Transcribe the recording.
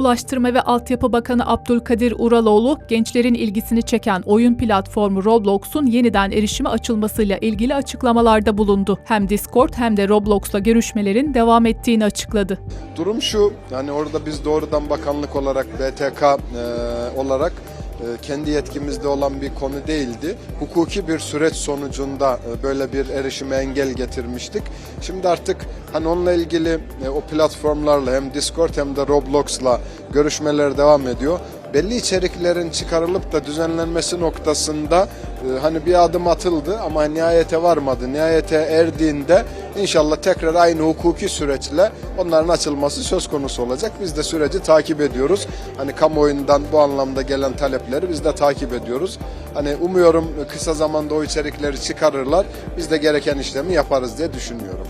Ulaştırma ve Altyapı Bakanı Abdülkadir Uraloğlu, gençlerin ilgisini çeken oyun platformu Roblox'un yeniden erişime açılmasıyla ilgili açıklamalarda bulundu. Hem Discord hem de Roblox'la görüşmelerin devam ettiğini açıkladı. Durum şu, yani orada biz doğrudan bakanlık olarak, BTK e, olarak kendi yetkimizde olan bir konu değildi. Hukuki bir süreç sonucunda e, böyle bir erişime engel getirmiştik. Şimdi artık hani onunla ilgili e, o platformlarla hem Discord hem de Roblox'la görüşmeler devam ediyor. Belli içeriklerin çıkarılıp da düzenlenmesi noktasında e, hani bir adım atıldı ama nihayete varmadı. Nihayete erdiğinde inşallah tekrar aynı hukuki süreçle onların açılması söz konusu olacak. Biz de süreci takip ediyoruz. Hani kamuoyundan bu anlamda gelen talepleri biz de takip ediyoruz. Hani umuyorum kısa zamanda o içerikleri çıkarırlar. Biz de gereken işlemi yaparız diye düşünüyorum.